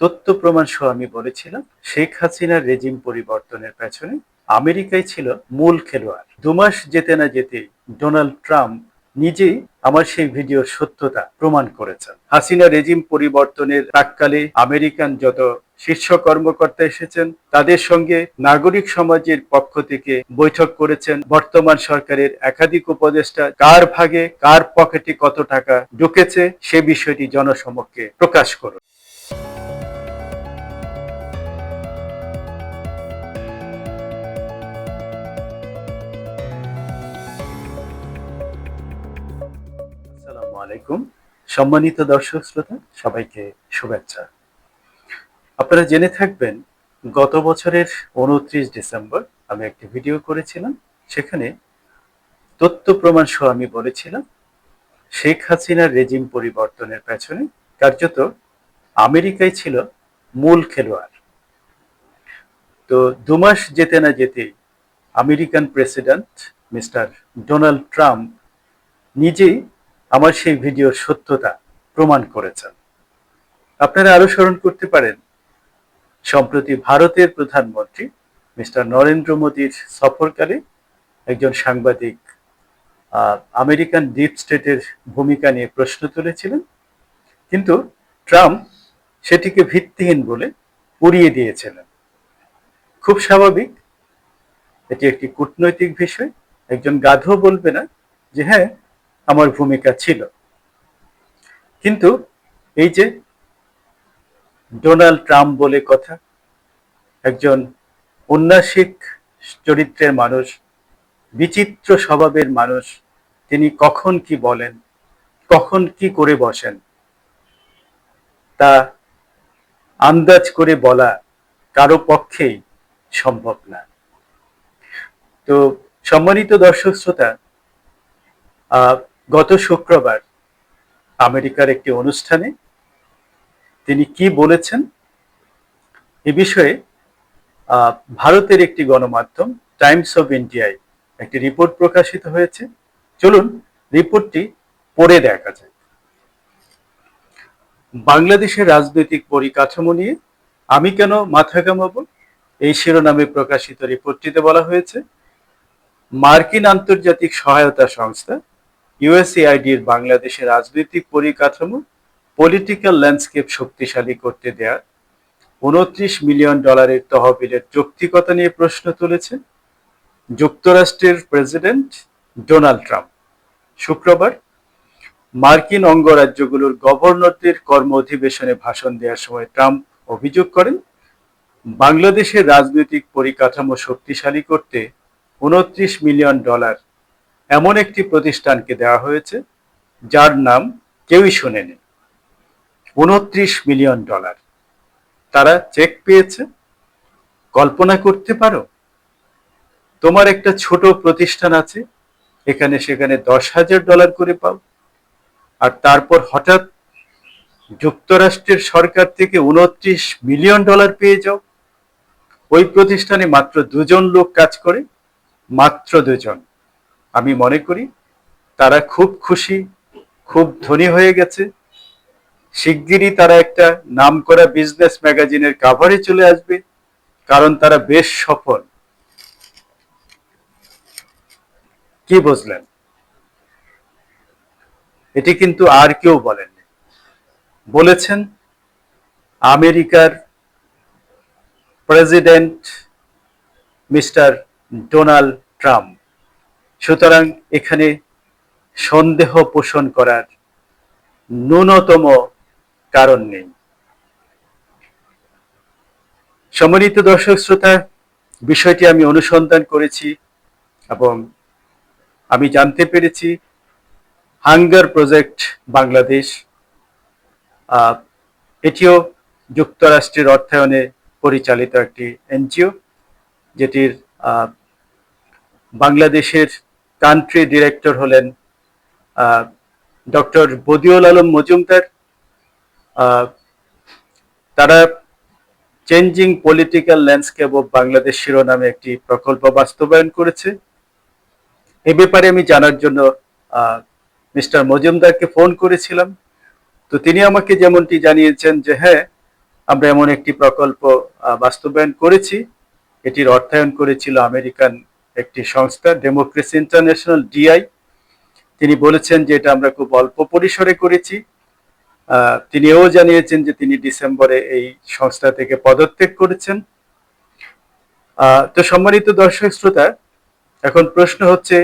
তথ্য প্রমাণ সহ আমি বলেছিলাম, শেখ হাসিনার রেজিম পরিবর্তনের পেছনে আমেরিকাই ছিল মূল খেলোয়াড়। দু মাস যেতে না যেতে ডোনাল্ড ট্রাম্প নিজেই আমার সেই ভিডিওর সত্যতা প্রমাণ করেছেন। হাসিনা রেজিম পরিবর্তনের প্রাককালে আমেরিকান যত শীর্ষ কর্মকর্তা এসেছেন, তাদের সঙ্গে নাগরিক সমাজের পক্ষ থেকে বৈঠক করেছেন। বর্তমান সরকারের একাধিক উপদেষ্টা কার ভাগে, কার পকেটে কত টাকা ঢুকেছে, সে বিষয়টি জনসমক্ষে প্রকাশ করুন। আলাইকুম। সম্মানিত দর্শক শ্রোতা, সবাইকে শুভেচ্ছা। আপনারা জেনে থাকবেন, গত বছরের উনত্রিশ ডিসেম্বর আমি একটি ভিডিও করেছিলাম। সেখানে তথ্য প্রমাণ সহ আমি বলেছিলাম, শেখ হাসিনার রেজিম পরিবর্তনের পেছনে কার্যত আমেরিকাই ছিল মূল খেলোয়াড়। তো দু মাস যেতে না যেতেই American president mister Donald Trump নিজেই আমার সেই ভিডিওর সত্যতা প্রমাণ করেছেন। আপনারা আরও স্মরণ করতে পারেন, সম্প্রতি ভারতের প্রধানমন্ত্রী মিস্টার নরেন্দ্র মোদীর সফরকালে একজন সাংবাদিক আমেরিকান ডিপ স্টেটের ভূমিকা নিয়ে প্রশ্ন তুলেছিলেন। কিন্তু ট্রাম্প সেটিকে ভিত্তিহীন বলে উড়িয়ে দিয়েছিলেন। খুব স্বাভাবিক, এটি একটি কূটনৈতিক বিষয়, একজন গাধো বলবে না যে হ্যাঁ আমার ভূমিকা ছিল। কিন্তু এই যে ডোনাল্ড ট্রাম্প বলে কথা, একজন উন্নাসিক চরিত্রের মানুষ, বিচিত্র স্বভাবের মানুষ, তিনি কখন কি বলেন, কখন কি করে বসেন, তা আন্দাজ করে বলা কারও পক্ষেই সম্ভব না। তো সম্মানিত দর্শক শ্রোতা গত শুক্রবার আমেরিকার একটি অনুষ্ঠানে তিনি কি বলেছেন? এ বিষয়ে ভারতের একটি গণমাধ্যম টাইমস অফ ইন্ডিয়ায় একটি রিপোর্ট প্রকাশিত হয়েছে। চলুন রিপোর্টটি পড়ে দেখা যায় বাংলাদেশের রাজনৈতিক পরিকাঠামো নিয়ে আমি কেন মাথা ঘামাবো? এই শিরোনামে প্রকাশিত রিপোর্টটিতে বলা হয়েছে, মার্কিন আন্তর্জাতিক সহায়তা সংস্থা ইউএসএআইডির বাংলাদেশের রাজনৈতিক পরিকাঠামো পলিটিক্যাল ল্যান্ডস্কেপ শক্তিশালী করতে দেয়া, উনত্রিশ মিলিয়ন ডলারের তহবিলের যৌক্তিকতা নিয়ে প্রশ্ন তুলেছে যুক্তরাষ্ট্রের প্রেসিডেন্ট ডোনাল্ড ট্রাম্প। শুক্রবার মার্কিন অঙ্গরাজ্যগুলোর গভর্নরদের কর্ম অধিবেশনে ভাষণ দেওয়ার সময় ট্রাম্প অভিযোগ করেন, বাংলাদেশের রাজনৈতিক পরিকাঠামো শক্তিশালী করতে উনত্রিশ মিলিয়ন ডলার এমন একটি প্রতিষ্ঠানকে দেওয়া হয়েছে, যার নাম কেউই শোনেনি। উনত্রিশ মিলিয়ন ডলার। তারা চেক পেয়েছে? কল্পনা করতে পারো? তোমার একটা ছোট প্রতিষ্ঠান আছে, এখানে সেখানে দশ হাজার ডলার করে পাও। আর তারপর হঠাৎ যুক্তরাষ্ট্রের সরকার থেকে উনত্রিশ মিলিয়ন ডলার পেয়ে যাও। ওই প্রতিষ্ঠানে মাত্র দুজন লোক কাজ করে, মাত্র দুজন। আমি মনে করি তারা খুব খুশি, খুব ধনী হয়ে গেছে। শিগগিরই তারা একটা নাম করা বিজনেস ম্যাগাজিনের কাভারে চলে আসবে, কারণ তারা বেশ সফল। কি বুঝলেন? এটি কিন্তু আর কেউ বলেননি। বলেছেন আমেরিকার প্রেসিডেন্ট মিস্টার ডোনাল্ড ট্রাম্প। সুতরাং এখানে সন্দেহ পোষণ করার ন্যূনতম কারণ নেই। সম্মানিত দর্শক শ্রোতা, বিষয়টি আমি অনুসন্ধান করেছি এবং আমি জানতে পেরেছি হাঙ্গার প্রজেক্ট বাংলাদেশ এটিও যুক্তরাষ্ট্রের অর্থায়নে পরিচালিত একটি এনজিও, যেটির বাংলাদেশের কান্ট্রি ডিরেক্টর হলেন ডক্টর বদিউল আলম মজুমদার। তারা changing political landscape of Bangladesh শিরোনামে একটি প্রকল্প বাস্তবায়ন করেছে। এ ব্যাপারে আমি জানার জন্য মিস্টার মজুমদারকে ফোন করেছিলাম। তো তিনি আমাকে যেমনটি জানিয়েছেন যে হ্যাঁ আমরা এমন একটি প্রকল্প বাস্তবায়ন করেছি। এটির অর্থায়ন করেছিল আমেরিকান একটি সংস্থা ডেমোক্রেসি ইন্টারন্যাশনাল ডিআই তিনি বলেছেন যে এটা আমরা খুব অল্প পরিসরে করেছি। তিনি এও জানিয়েছেন যে তিনি ডিসেম্বরে এই সংস্থা থেকে পদত্যাগ করেছেন। তো সম্মানিত দর্শক শ্রোতা, এখন প্রশ্ন হচ্ছে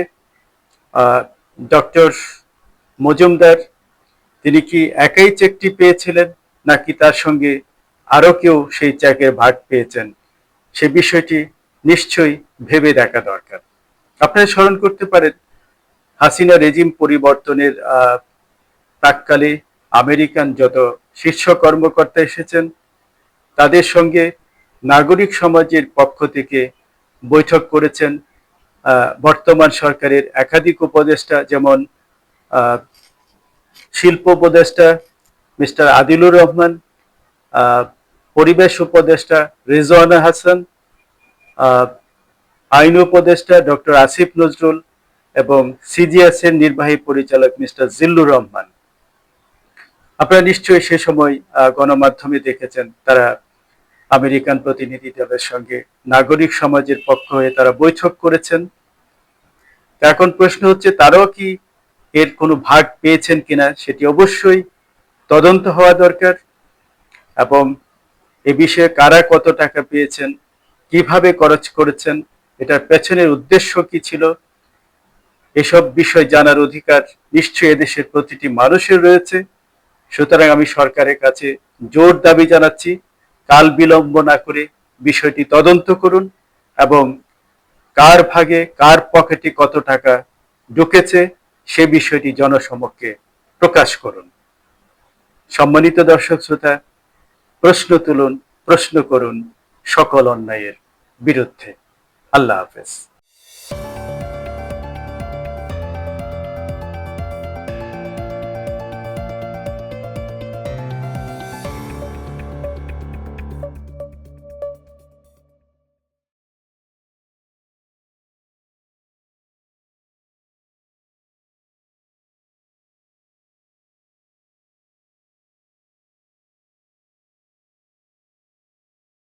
ডক্টর মজুমদার, তিনি কি একাই চেকটি পেয়েছিলেন নাকি তার সঙ্গে আরও কেউ সেই চেকের ভাগ পেয়েছেন? সে বিষয়টি নিশ্চয়ই ভেবে দেখা দরকার। আপনারা স্মরণ করতে পারেন, হাসিনা রেজিম পরিবর্তনের প্রাককালে আমেরিকান যত শীর্ষ কর্মকর্তা এসেছেন, তাদের সঙ্গে নাগরিক সমাজের পক্ষ থেকে বৈঠক করেছেন বর্তমান সরকারের একাধিক উপদেষ্টা যেমন শিল্প উপদেষ্টা মিস্টার আদিলুর রহমান পরিবেশ উপদেষ্টা রেজওয়ানা হাসান আইন উপদেষ্টা ডক্টর আসিফ নজরুল এবং সিজিএস এর নির্বাহী পরিচালক মিস্টার জিল্লুর রহমান। আপনারা নিশ্চয়ই সে সময় গণমাধ্যমে দেখেছেন, তারা আমেরিকান প্রতিনিধি দলের সঙ্গে নাগরিক সমাজের পক্ষ হয়ে তারা বৈঠক করেছেন। এখন প্রশ্ন হচ্ছে, তারাও কি এর কোনো ভাগ পেয়েছেন কিনা সেটি অবশ্যই তদন্ত হওয়া দরকার এবং এ বিষয়ে কারা কত টাকা পেয়েছেন কীভাবে খরচ করেছেন, এটার পেছনের উদ্দেশ্য কি ছিল, এসব বিষয় জানার অধিকার নিশ্চয়ই এদেশের প্রতিটি মানুষের রয়েছে। সুতরাং আমি সরকারের কাছে জোর দাবি জানাচ্ছি, কাল বিলম্ব না করে বিষয়টি তদন্ত করুন এবং কার ভাগে, কার পকেটে কত টাকা ঢুকেছে, সে বিষয়টি জনসমক্ষে প্রকাশ করুন। সম্মানিত দর্শক শ্রোতা, প্রশ্ন তুলুন, প্রশ্ন করুন। সকল অন্যায়ের বিরুদ্ধে। আল্লাহ হাফেজ।